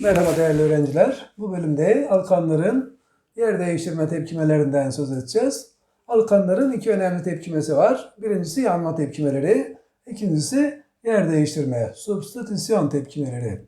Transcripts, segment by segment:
Merhaba değerli öğrenciler. Bu bölümde alkanların yer değiştirme tepkimelerinden söz edeceğiz. Alkanların iki önemli tepkimesi var. Birincisi yanma tepkimeleri, ikincisi yer değiştirme, substitüsyon tepkimeleri.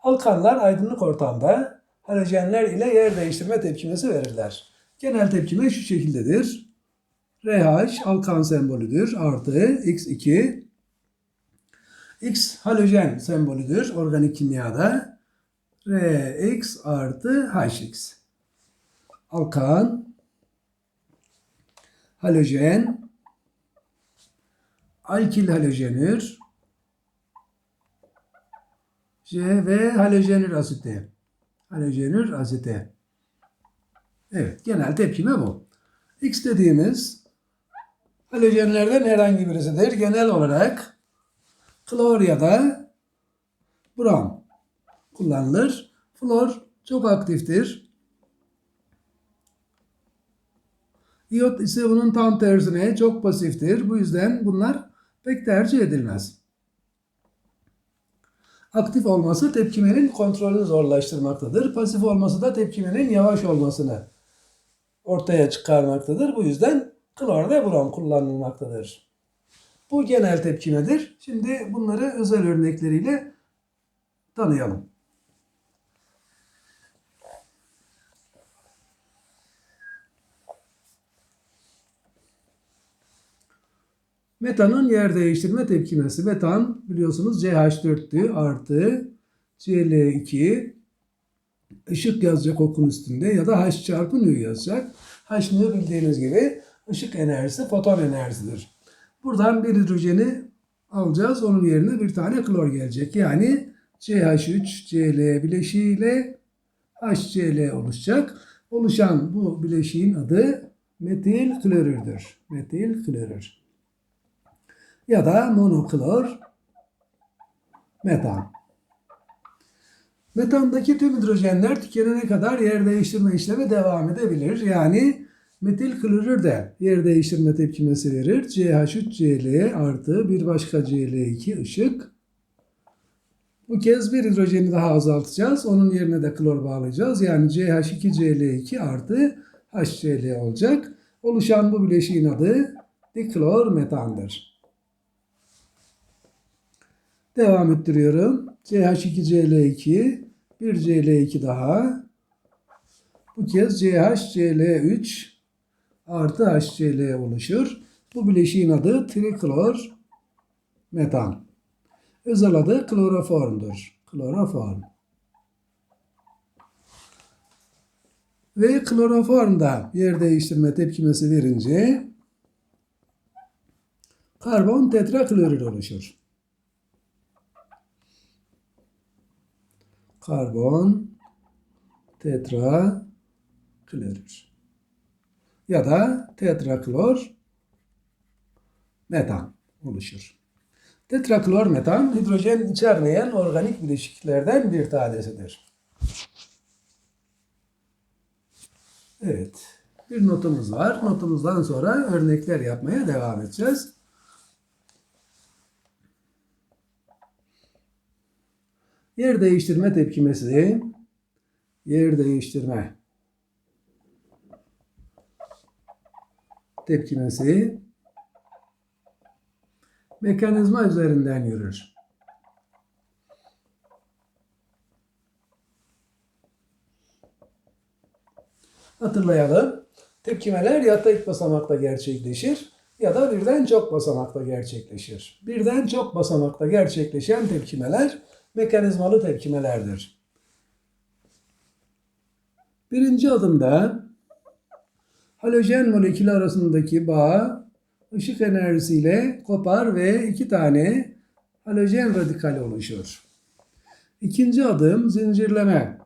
Alkanlar aydınlık ortamda halojenler ile yer değiştirme tepkimesi verirler. Genel tepkime şu şekildedir. RH alkan sembolüdür. Artı X2 X halojen sembolüdür organik kimyada. Rx artı Hx. Alkan, halojen, alkil halojenür, J ve halojenür asiti. Halojenür asiti. Evet, genel tepkime bu. X dediğimiz halojenlerden herhangi birisidir. Genel olarak klor ya da brom kullanılır. Flor çok aktiftir. İyot ise bunun tam tersine çok pasiftir. Bu yüzden bunlar pek tercih edilmez. Aktif olması tepkimenin kontrolünü zorlaştırmaktadır. Pasif olması da tepkimenin yavaş olmasını ortaya çıkarmaktadır. Bu yüzden klor ve brom kullanılmaktadır. Bu genel tepkimedir. Şimdi bunları özel örnekleriyle tanıyalım. Metanın yer değiştirme tepkimesi. Metan biliyorsunuz CH4'tü artı Cl2 ışık yazacak okun üstünde ya da H çarpı nü yazacak. H nü bildiğiniz gibi ışık enerjisi foton enerjisidir. Buradan bir hidrojeni alacağız. Onun yerine bir tane klor gelecek. Yani CH3 Cl bileşiğiyle HCl oluşacak. Oluşan bu bileşiğin adı metil klorürdür. Metil klorür. Ya da monoklor metan. Metandaki tüm hidrojenler tükenene kadar yer değiştirme işlemi devam edebilir. Yani metil klorür de yer değiştirme tepkimesi verir. CH3Cl artı bir başka Cl2 ışık. Bu kez bir hidrojeni daha azaltacağız. Onun yerine de klor bağlayacağız. Yani CH2Cl2 artı HCl olacak. Oluşan bu bileşiğin adı diklor metandır. Devam ettiriyorum. CH2Cl2 bir Cl2 daha. Bu kez CHCl3 artı HCl oluşur. Bu bileşiğin adı triklor metan. Özel adı kloroformdur. Kloroform. Ve kloroformda yer değiştirme tepkimesi verince karbon tetraklorür oluşur. Karbon tetraklorür. Ya da tetraklor metan oluşur. Tetraklor metan hidrojen içermeyen organik bileşiklerden bir tanesidir. Evet. Bir notumuz var. Notumuzdan sonra örnekler yapmaya devam edeceğiz. Yer değiştirme tepkimesi yer değiştirme tepkimesi mekanizma üzerinden yürür. Hatırlayalım. Tepkimeler ya tek basamakta gerçekleşir ya da birden çok basamakta gerçekleşir. Birden çok basamakta gerçekleşen tepkimeler mekanizmalı tepkimelerdir. Birinci adımda halojen molekülü arasındaki bağ ışık enerjisiyle kopar ve iki tane halojen radikali oluşur. İkinci adım zincirleme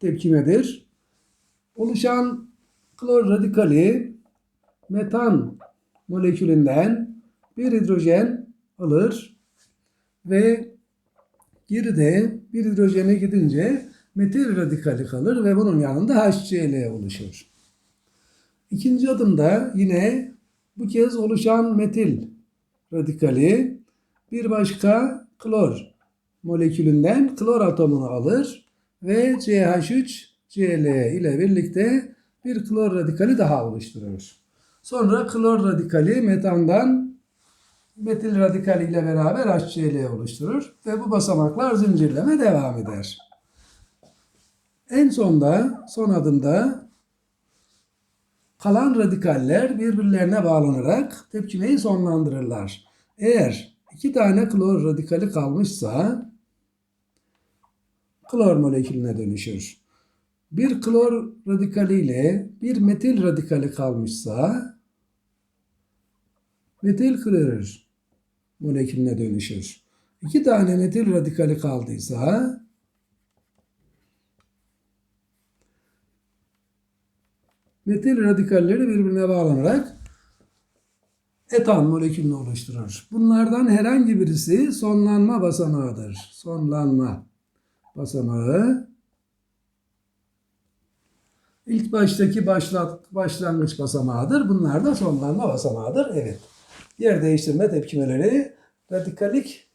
tepkimedir. Oluşan klor radikali metan molekülünden bir hidrojen alır ve geride bir hidrojene gidince metil radikali kalır ve bunun yanında HCl oluşur. İkinci adımda yine bu kez oluşan metil radikali bir başka klor molekülünden klor atomunu alır ve CH3 Cl ile birlikte bir klor radikali daha oluşturur. Sonra klor radikali metandan metil radikali ile beraber HCl oluşturur ve bu basamaklar zincirleme devam eder. En sonda, son adımda kalan radikaller birbirlerine bağlanarak tepkimeyi sonlandırırlar. Eğer iki tane klor radikali kalmışsa klor molekülüne dönüşür. Bir klor radikali ile bir metil radikali kalmışsa metil klorür molekülüne dönüşür. İki tane metil radikali kaldıysa metil radikalleri birbirine bağlanarak etan molekülünü oluşturur. Bunlardan herhangi birisi sonlanma basamağıdır. Sonlanma basamağı ilk baştaki başlat, başlangıç basamağıdır. Bunlar da sonlanma basamağıdır. Evet. Yer değiştirme tepkimeleri radikalik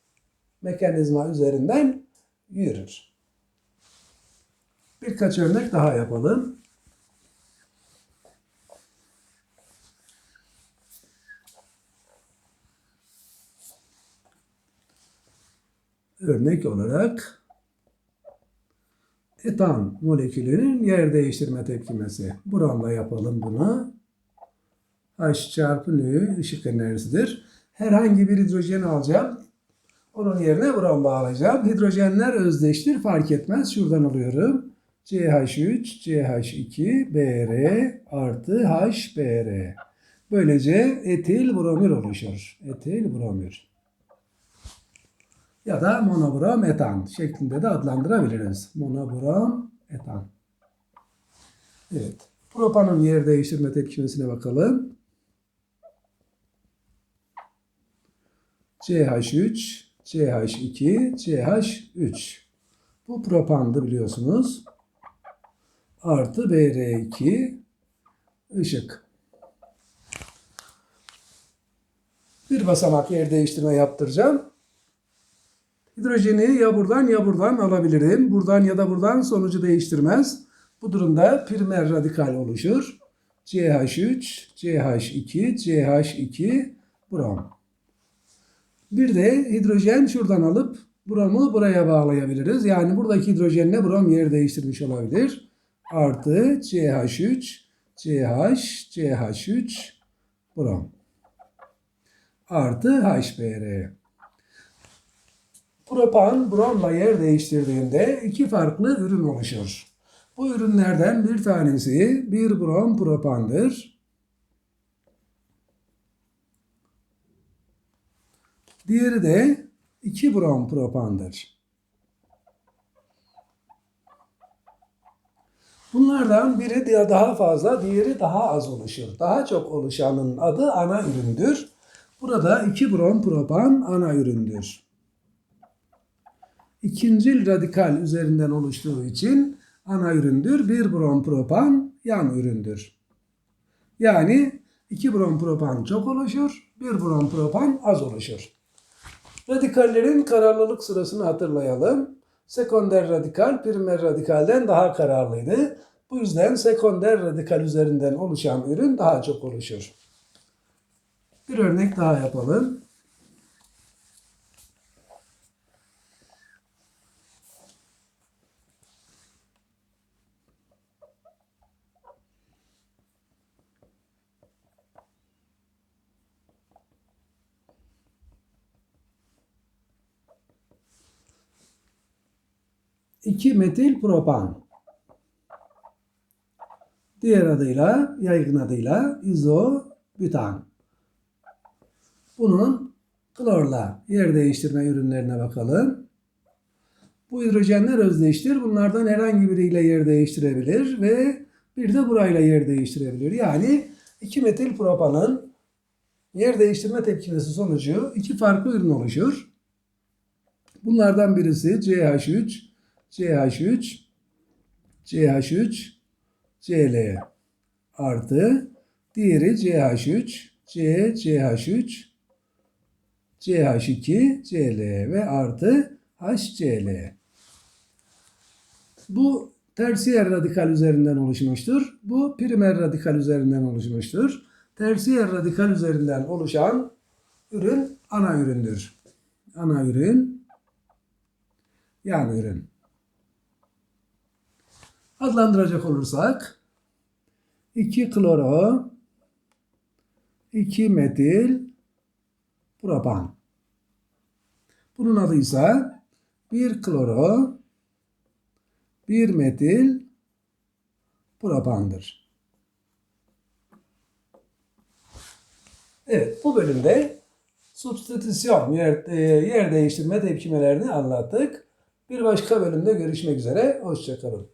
mekanizma üzerinden yürür. Birkaç örnek daha yapalım. Örnek olarak etan molekülünün yer değiştirme tepkimesi. Buranla yapalım bunu. H çarpı nü ışık enerjisidir. Herhangi bir hidrojen alacağım. Onun yerine buran bağlayacağım. Hidrojenler özdeştir fark etmez. Şuradan alıyorum. CH3, CH2, Br artı HBr. Böylece etil bromür oluşur. Etil bromür. Ya da monobrom etan şeklinde de adlandırabiliriz. Monobrom etan. Evet. Propanın yer değiştirme tepkimesine bakalım. CH3, CH2, CH3. Bu propandı biliyorsunuz. Artı Br2 ışık. Bir basamak yer değiştirme yaptıracağım. Hidrojeni ya buradan ya buradan alabilirim. Buradan ya da buradan sonucu değiştirmez. Bu durumda primer radikal oluşur. CH3, CH2, CH2, brom. Bir de hidrojen şuradan alıp bromu buraya bağlayabiliriz. Yani buradaki hidrojenle brom yer değiştirmiş olabilir. Artı CH3, CH, CH3, brom. Artı HBr. Propan bromla yer değiştirdiğinde iki farklı ürün oluşur. Bu ürünlerden bir tanesi bir brom propandır. Diğeri de 2 brom propandır. Bunlardan biri daha fazla, diğeri daha az oluşur. Daha çok oluşanın adı ana üründür. Burada 2 brom propan ana üründür. İkincil radikal üzerinden oluştuğu için ana üründür. 1 brom propan yan üründür. Yani 2 brom propan çok oluşur, 1 brom propan az oluşur. Radikallerin kararlılık sırasını hatırlayalım. Sekonder radikal primer radikalden daha kararlıydı. Bu yüzden sekonder radikal üzerinden oluşan ürün daha çok oluşur. Bir örnek daha yapalım. İki metil propan. Diğer adıyla, yaygın adıyla izobutan. Bunun klorla yer değiştirme ürünlerine bakalım. Bu hidrojenler özdeştir. Bunlardan herhangi biriyle yer değiştirebilir ve bir de burayla yer değiştirebilir. Yani 2 metil propanın yer değiştirme tepkimesi sonucu iki farklı ürün oluşur. Bunlardan birisi CH3, CH3, CH3, Cl artı diğeri CH3, C, CH3, CH2, Cl ve artı HCl. Bu tersiyer radikal üzerinden oluşmuştur. Bu primer radikal üzerinden oluşmuştur. Tersiyer radikal üzerinden oluşan ürün ana üründür. Ana ürün, yan ürün. Adlandıracak olursak 2 kloro 2 metil propan. Bunun adı ise 1 kloro 1 metil propandır. Evet bu bölümde substitüsyon yer, e, yer değiştirme tepkimelerini anlattık. Bir başka bölümde görüşmek üzere. Hoşçakalın.